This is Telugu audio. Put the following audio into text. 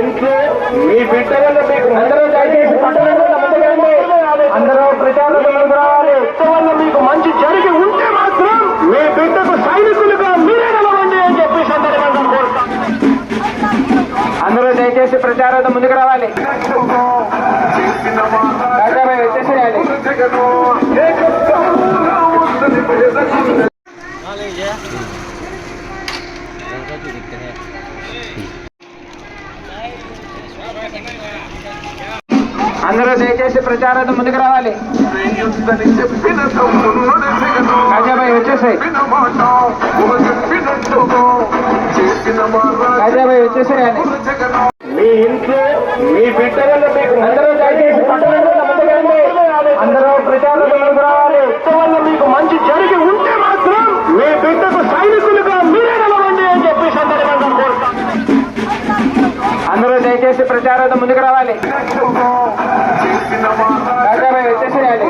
ఇంట్లో మీ బిడ్డలను మీకు అందరూ దయచేసి పట్టణంలో అందరూ ప్రచారంలోకి రావాలి. బిడ్డ వల్ల మీకు మంచి జరిగి ఉంటే మాత్రం మీ బిడ్డకు సైనికులుగా మీరే నిలవండి అని చెప్పి ఈ సందర్భంగా కోరుతాం. అందరూ దయచేసి ప్రచారంతో ముందుకు రావాలి. రాజాబాయి వచ్చేసేయాలి అందరూ దయచేసి ప్రచారంతో ముందుకు రావాలి. రాజాబాయి వచ్చేసాయి. రాజాబాయి వచ్చేసేయాలి మీ ఇంట్లో మీ బిడ్డ వల్ల మీకు దయచేసి ప్రచారంతో ముందుకు రావాలి. వచ్చేసేయాలి